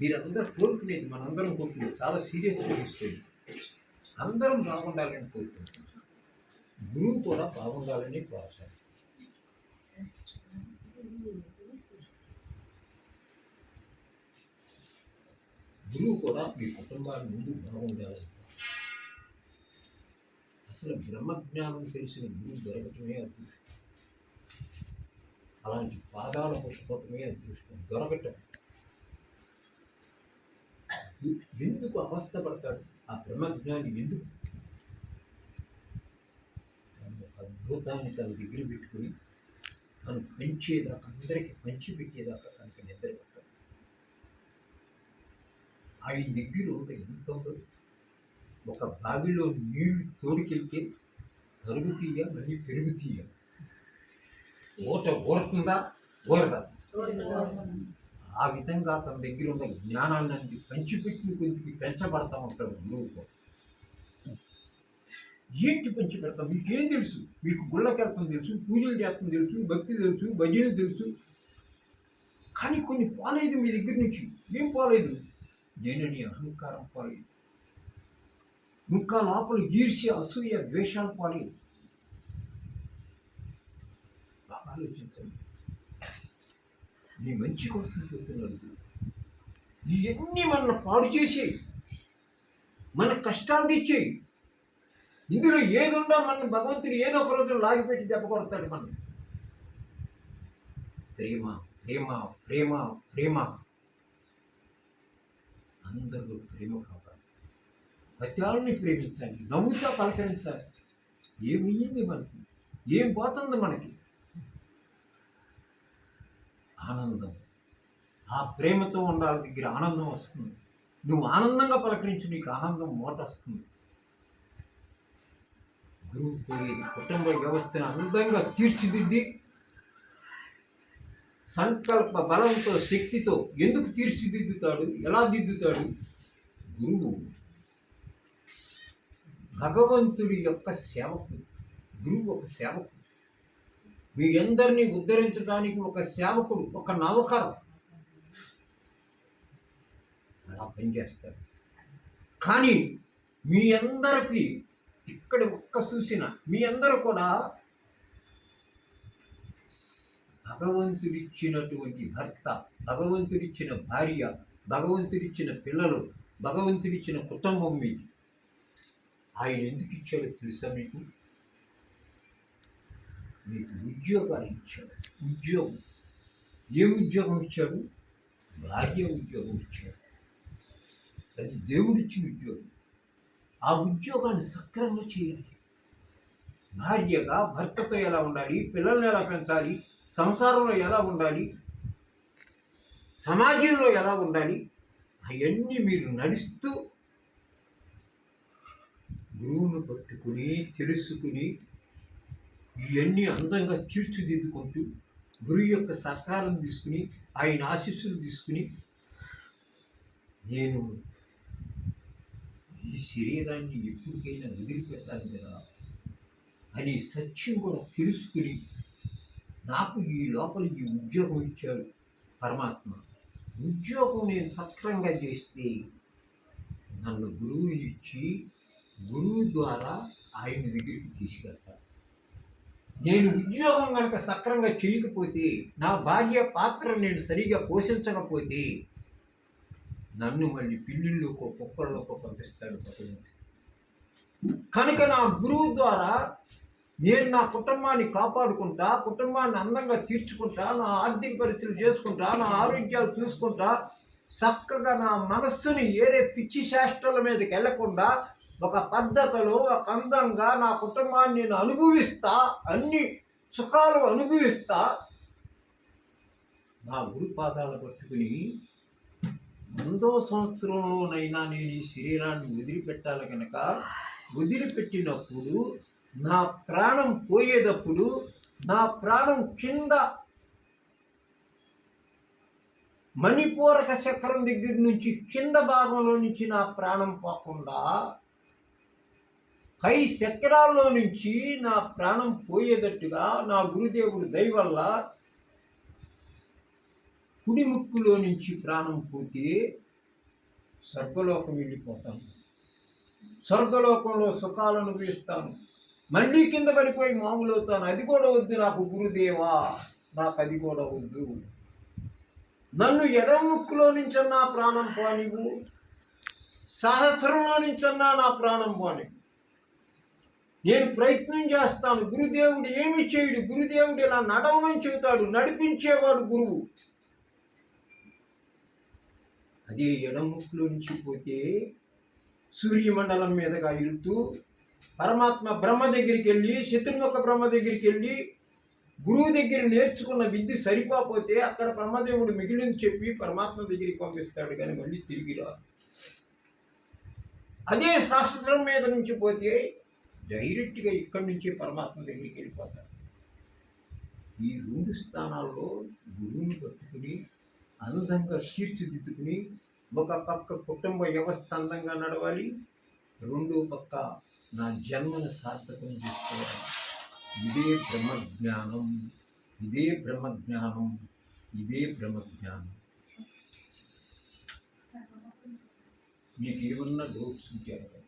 మీరందరూ కోరుకునేది మనందరం కోరుకునేది చాలా సీరియస్గా తీసుకోండి అందరం బాగుండాలని కోరుకుంటున్నాం. గురువు కూడా బాగుండాలని కోరుతాను గురువు కూడా మీ కుటుంబాన్ని ముందు బాగుండాలని అసలు బ్రహ్మజ్ఞానం తెలిసిన గురువు దొరకటమే అదృష్టం. అలాంటి పాదాల పుష్పమే అదృష్టం. దొరకటం. ఎందుకు అవస్థపడతాడు? ఆ బ్రహ్మజ్ఞాని ఎందుకు? అద్భుతాన్ని తన దగ్గర పెట్టుకుని తను పెంచేదాకా అందరికీ పంచి పెట్టేదాకా తనకి నిద్ర పెట్టాడు ఆయన దగ్గర ఎంత ఉండదు? ఒక బావిలో నీళ్ళు తోడుకెళ్తే తరుగుతీయ మళ్ళీ పెరుగుతీయ ఓట ఊరుతుందా ఊరదా ఆ విధంగా తన దగ్గర ఉన్న జ్ఞానాన్ని పంచిపెట్టిన కొద్దికి పెంచబడతా ఉంటాడు గురువుతో ఏంటి పంచి పెడతాం మీకేం తెలుసు? మీకు గుళ్ళకెళ్తాం తెలుసు పూజలు చేస్తాం తెలుసు భక్తి తెలుసు భజనలు తెలుసు. కానీ కొన్ని పోలేదు మీ దగ్గర నుంచి. ఏం పోలేదు? నేనని అహంకారం పోలేదు. ఇంకా లోపల ఈర్ష్య అసూయ ద్వేషాలు పోలేదు. బాగా ఆలోచించండి నీ మంచి కోసం చెప్తున్నాను ఇవన్నీ మనల్ని పాడు చేసి మన కష్టాలు తెచ్చేయి ఇందులో ఏదున్నా మన భగవంతుడు ఏదో ఒక రోజు లాగిపెట్టి దెబ్బ కొడతాడు మనం ప్రేమ ప్రేమ ప్రేమ ప్రేమ. అందరూ ప్రేమ కావాలి. ప్రతి ప్రేమించాలి. నవ్వుతా పలకరించాలి. ఏమయ్యింది మనకి? ఏం పోతుంది మనకి? ఆనందం. ఆ ప్రేమతో ఉండాలి దగ్గర ఆనందం వస్తుంది. నువ్వు ఆనందంగా పలకరించు నీకు ఆనందం మూట వస్తుంది. గురువు పోయేది కుటుంబ వ్యవస్థను అందంగా తీర్చిదిద్ది సంకల్ప బలంతో శక్తితో ఎందుకు తీర్చిదిద్దుతాడు ఎలా దిద్దుతాడు? గురువు భగవంతుడి యొక్క సేవకుడు. గురువు ఒక సేవకుడు. మీ అందరినీ ఉద్ధరించడానికి ఒక సేవకుడు ఒక నవకరం అలా పనిచేస్తారు కానీ మీ అందరికీ ఇక్కడ ఒక్క చూసిన మీ అందరూ కూడా భగవంతుడిచ్చినటువంటి భర్త భగవంతుడిచ్చిన భార్య భగవంతుడిచ్చిన పిల్లలు భగవంతుడిచ్చిన కుటుంబం మీది. ఆయన ఎందుకు ఇచ్చాడో తెలుసా మీకు? మీకు ఉద్యోగాలు ఇచ్చాడు. ఉద్యోగం. ఏ ఉద్యోగం ఇచ్చాడు? భార్య ఉద్యోగం ఇచ్చాడు. అది దేవుడిచ్చిన ఉద్యోగం. ఆ ఉద్యోగాన్ని సక్రమంగా చేయాలి. భార్యగా భర్తతో ఎలా ఉండాలి? పిల్లల్ని ఎలా పెంచాలి? సంసారంలో ఎలా ఉండాలి? సమాజంలో ఎలా ఉండాలి? అవన్నీ మీరు నడుస్తూ గురువును పట్టుకుని తెలుసుకుని ఇవన్నీ అందంగా తీర్చిదిద్దుకుంటూ గురువు యొక్క సహకారం తీసుకుని ఆయన ఆశీస్సులు తీసుకుని నేను ఈ శరీరాన్ని ఎప్పటికైనా వదిలిపెట్టాలి కదా అని సత్యం కూడా తెలుసుకుని నాకు ఈ లోపల ఈ ఉద్యోగం ఇచ్చాడు పరమాత్మ. ఉద్యోగం నేను సక్రంగా చేస్తే నన్ను గురువు ఇచ్చి గురువు ద్వారా ఆయన దగ్గరికి తీసుకెళ్తాను నేను ఉద్యోగం కనుక సక్రంగా చేయకపోతే నా భార్య పాత్ర నేను సరిగా పోషించకపోతే నన్ను మళ్ళీ పిల్లిళ్ళకో కుక్కర్లోకో పంపిస్తాడు భగవంతుడు కనుక నా గురువు ద్వారా నేను నా కుటుంబాన్ని కాపాడుకుంటా కుటుంబాన్ని అందంగా తీర్చుకుంటా నా ఆర్థిక పరిస్థితులు చేసుకుంటా నా ఆరోగ్యాలు చూసుకుంటా చక్కగా నా మనస్సుని ఏరే పిచ్చి శాస్త్రాల మీదకి వెళ్ళకుండా ఒక పద్ధతిలో ఒక అందంగా నా కుటుంబాన్ని నేను అనుభవిస్తా అన్ని సుఖాలు అనుభవిస్తా. నా గురు పాదాలు పట్టుకుని వందో సంవత్సరంలోనైనా నేను ఈ శరీరాన్ని వదిలిపెట్టాలి కనుక వదిలిపెట్టినప్పుడు నా ప్రాణం పోయేటప్పుడు నా ప్రాణం కింద మణిపూరక చక్రం దగ్గర నుంచి కింద భాగంలో నుంచి నా ప్రాణం పోకుండా పై చక్రాల్లో నుంచి నా ప్రాణం పోయేటట్టుగా నా గురుదేవుడు దయవల్ల కుడి ముక్కులో నుంచి ప్రాణం పోతే స్వర్గలోకం వెళ్ళిపోతాను స్వర్గలోకంలో సుఖాలు అనుభవిస్తాను మళ్ళీ కింద పడిపోయి మామూలు అవుతాను. అది కూడా వద్దు నాకు గురుదేవా. నాకు అది కూడా వద్దు. నన్ను ఎడముక్కులో నుంచన్నా ప్రాణం పోనివు సహస్రంలో నుంచన్నా నా ప్రాణం పోనివు నేను ప్రయత్నం చేస్తాను. గురుదేవుడు ఏమి చేయడు. గురుదేవుడు ఇలా నడవమని చెబుతాడు. నడిపించేవాడు గురువు. అదే ఎడముక్కులోంచి పోతే సూర్యమండలం మీదగా వెళ్తూ పరమాత్మ బ్రహ్మ దగ్గరికి వెళ్ళి శత్రుముఖ బ్రహ్మ దగ్గరికి వెళ్ళి గురువు దగ్గర నేర్చుకున్న విద్య సరిపోతే అక్కడ బ్రహ్మదేవుడు మిగిలింది చెప్పి పరమాత్మ దగ్గరికి పంపిస్తాడు కానీ మళ్ళీ తిరిగి రాదు అదే శాస్త్రం మీద నుంచి పోతే డైరెక్ట్గా ఇక్కడి నుంచి పరమాత్మ దగ్గరికి వెళ్ళిపోతారు ఈ రెండు స్థానాల్లో గురువుని పట్టుకుని అందంగా తీర్చిదిద్దుకుని ఒక పక్క కుటుంబ వ్యవస్థ అందంగా నడవాలి రెండో పక్క నా జన్మను సార్థకం చేసుకోవాలి. ఇదే బ్రహ్మజ్ఞానం ఇదే బ్రహ్మజ్ఞానం ఇదే బ్రహ్మజ్ఞానం. మీకు ఏమన్నా డౌట్స్ ఉంటారు